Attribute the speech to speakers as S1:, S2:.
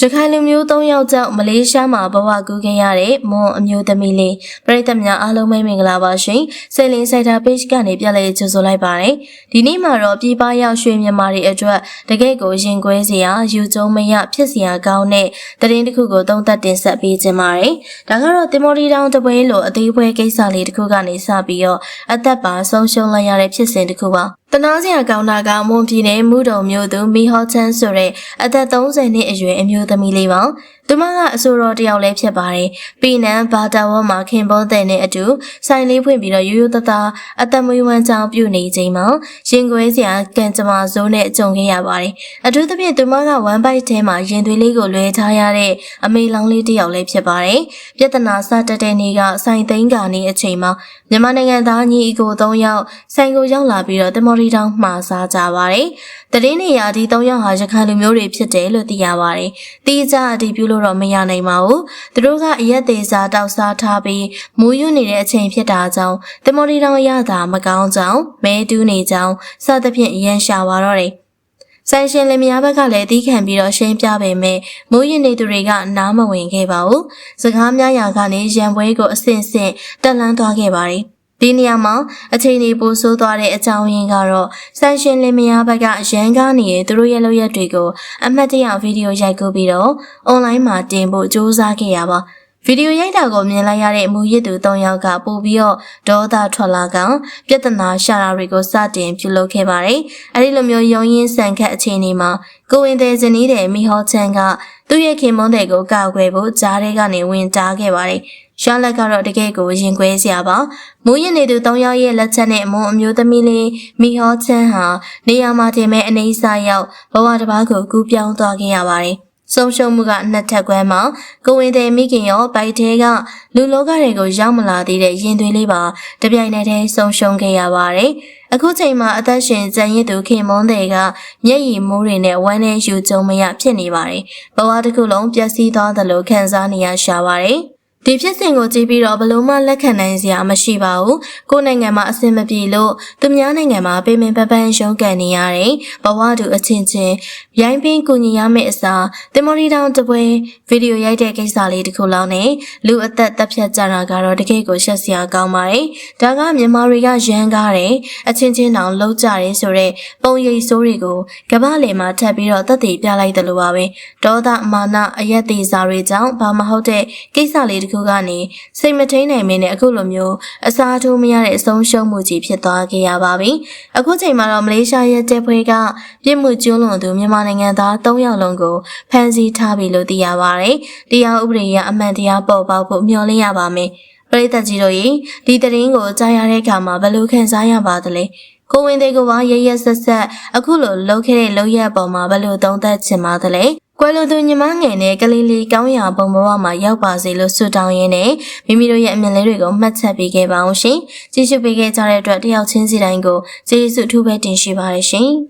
S1: ရခိုင်လူမျိုး၃ယောက်ကြောင့်မလေးရှားမှာဘဝကူးခဲ့ရတဲ့မွန်အမျိုးသမီးလေးပရိသတ်များအားလုံးပဲမင်္ဂလာပါရှင်။စိတ်လင်းစိုက်တာ page ကနေပြလဲကြိုဆိုလိုက်ပါတယ်။ဒီနေ့မှာတော့ပြည်ပရောက်ရွှေမြန်မာတွေအတွက်တကယ့်ကိုရင်ကွဲစရာယူကျုံမရဖြစ်စရာကောင်းတဲ့သတင်းတစ်ခုကိုသုံးသပ်တင်ဆက်ပေးခြင်းပါတယ်။ဒါကတော့တင်မော်လီတောင်တပွဲလိုအသေးပွဲကိစ္စလေးတစ်ခုကနေစပြီးတော့အသက်ပါဆုံးရှုံးလိုက်ရတဲ့ဖြစ်စဉ်တစ်ခုပါ။တနာစရာကောင်းတာကမွန်ပြည်နယ်မူတုံမြို့သူမီဟောချန်းဆိုတဲ့အသက်30နှစ်အရွယ်အမျိုးသမီးလေးပါ သူမကအဆိုတော်တယောက်လည်းဖြစ်ပါတယ်ပြည်နန်ဘာတာဝမှာခင်ပွန်းတဲ့နဲ့အတူဆိုင်လေးဖွင့်ပြီးတော့ရိုးရိုးသားသားအသက်မွေးဝမ်းကြောင်းပြုနေချိန်မှာရင်ခွဲစရာကံကြမ္မာဇိုးနဲ့ကြုံခဲ့ရပါတယ်အထူးသဖြင့်သူမကဝမ်ဘိုက်ထဲမှာရင်သွေးလေးကိုလွှဲထားရတဲ့အမေလောင်လေးတယောက်လည်းဖြစ်ပါတယ်ပြဿနာစတက်တဲ့နေ့ကဆိုင်သိန်းကနေအချိန်မှာမြန်မာနိုင်ငံသားညီအကို၃ယောက်ဆိုင်ကိုရောက်လာပြီးတော့တမော်ရီတောင်မှာစားကြပါတယ်။တရင်းနေရာဒီ၃ယောက်ဟာရခိုင်လူမျိုးတွေဖြစ်တယ်လို့သိရပါတယ်။တီးကြအတီးပြုလို့တော့မရနိုင်ပါဘူး။သူတို့ကအရက်သေးစားတောက်စားထားပြီးမူးယွနေတဲ့အချိန်ဖြစ်တာကြောင့်တမော်ရီတောင်ရတာမကောင်းကြောင်းမဲတူးနေကြောင်းစသဖြင့်အရန်ရှာပါတော့တယ်။ဆိုင်ရှင်လင်မယားဘက်ကလည်းတီးခံပြီးတော့ရှင်းပြပေမဲ့မိုးရင်နေသူတွေကနားမဝင်ခဲ့ပါဘူး။စကားများရာကနေရံပွဲကိုအဆင့်ဆင့်တက်လန်းသွားခဲ့ပါတယ်။ ဒီနေရာမှာအချိန်ကြီးပိုဆိုးသွားတဲ့အကြောင်းရင်းကတော့ဆန်ရှင်လင်မယားဘက်ကရန်ကားနေရဲ့သူတို့ရဲ့လုပ်ရက်တွေကိုအမှတ်တရဗီဒီယိုရိုက်ကူးပြီးတော့အွန်လိုင်းမှာတင်ဖို့စ조사ခဲ့ရပါဗီဒီယိုရိုက်တာကိုမြင်လိုက်ရတဲ့မူရစ်သူ၃ယောက်ကပို့ပြီးတော့ဒေါသထွက်လာကပြဿနာရှာတာတွေကိုစတင်ပြုလုပ်ခဲ့ပါတယ်။အဲဒီလိုမျိုးရုံရင်းဆန်ခတ်အခြေအနေမှာကိုဝင်တဲ့ဇနီးတဲ့မိဟောချန်ကသူ့ရဲ့ခင်မွန်းတဲ့ကိုကောက်ွယ်ဖို့ကြားထဲကနေဝင်တားခဲ့ပါတယ်။ ရှာလက်ကတော့တကယ်ကိုရင်ခွဲစရာပါ။မူရင်နေသူ၃ယောက်ရဲ့လက်ချက်နဲ့မွန်အမျိုးသမီးလေးမိဟောချန်ဟာနေရာမှာတင်မဲ့အနေအစားရောက်ဘဝတစ်ပါးကိုကူးပြောင်းသွားခဲ့ရပါတယ်။ဆုံးရှုံးမှုကနှစ်ထပ်ခွဲမှာကိုဝင်တဲ့မိခင်ရောဗိုက်သေးကလူလောကတွေကိုရောက်မလာသေးတဲ့ရင်သွေးလေးပါတပြိုင်နက်တည်းဆုံးရှုံးခဲ့ရပါတယ်။အခုချိန်မှာအသက်ရှင်ကြံရစ်သူခင်မွန်းတွေကမျက်ရည်မိုးတွေနဲ့ဝမ်းနဲ့ယူကြုံမရဖြစ်နေပါတယ်။ဘဝတစ်ခုလုံးပျက်စီးသွားသလိုခံစားနေရရှာပါတယ်။ ဒီဖြစ်စဉ်ကိုကြည့်ပြီးတော့ဘလို့မှလက်ခံနိုင်စရာမရှိပါဘူး။ကိုယ်နိုင်ငံမှာအဆင်မပြေလို့သူများနိုင်ငံမှာပေမင်ပပန်းရုန်းကန်နေရတယ်။ဘဝတူအချင်းချင်းရိုင်းပင်းကူညီရမယ့်အစားတင်မော်ရီတောင်တပွဲဗီဒီယိုရိုက်တဲ့ကိစ္စလေးတစ်ခုလောက်နဲ့လူအသက်တက်ဖြတ်ကြတာကတော့တကယ်ကိုရှက်စရာကောင်းပါတယ်။ဒါကမြန်မာတွေကရန်ကားတယ်အချင်းချင်းတောင်လှုပ်ကြတယ်ဆိုတော့ပုံရိပ်ဆိုးတွေကိုကမ္ဘာလေမှာထပ်ပြီးတော့တက်တည်ပြလိုက်တယ်လို့ပါပဲ။ဒေါသမာနအယက်သေးစာတွေကြောင့်ဘာမဟုတ်တဲ့ကိစ္စလေးတစ်ခုကနေစိတ်မထိန်နိုင်မင်းနဲ့အခုလိုမျိုးအစားထိုးမရတဲ့အဆုံးရှုံးမှုကြီးဖြစ်သွားခဲ့ရပါပြီ။အခုချိန်မှာတော့မလေးရှားရဲ့တပ်ဖွဲ့ကပြစ်မှုကျူးလွန်သူမြန်မာနိုင်ငံသား၃ယောက်လုံးကိုဖမ်းဆီးထားပြီလို့သိရပါတယ်။တရားဥပဒေရအမှန်တရားပေါ်ပေါက်ဖို့မျှော်လင့်ရပါမယ်။ပရိသတ်ကြီးတို့ရေဒီသတင်းကိုကြားရတဲ့အခါမှာဘယ်လိုခံစားရပါသလဲ။ကိုဝင်သေးကဘာရရဆက်ဆက်အခုလိုလှုပ်ခဲ့တဲ့လှုပ်ရက်ပေါ်မှာဘယ်လိုသုံးသပ်ချင်ပါသလဲ။ ကွယ်လွန်သူညီမငယ်နဲ့ကလေးလေးကောင်းရာပုံဘဝမှာရောက်ပါစေလို့ဆုတောင်းရင်းနဲ့မိမိတို့ရဲ့အမြင်လေးတွေကိုမှတ်ချက်ပေးခဲ့ပါအောင်ရှင်။ကြည့်ရှုပေးခဲ့ကြတဲ့အတွက်တယောက်ချင်းစီတိုင်းကိုကျေးဇူးအထူးပဲတင်ရှိပါရရှင်။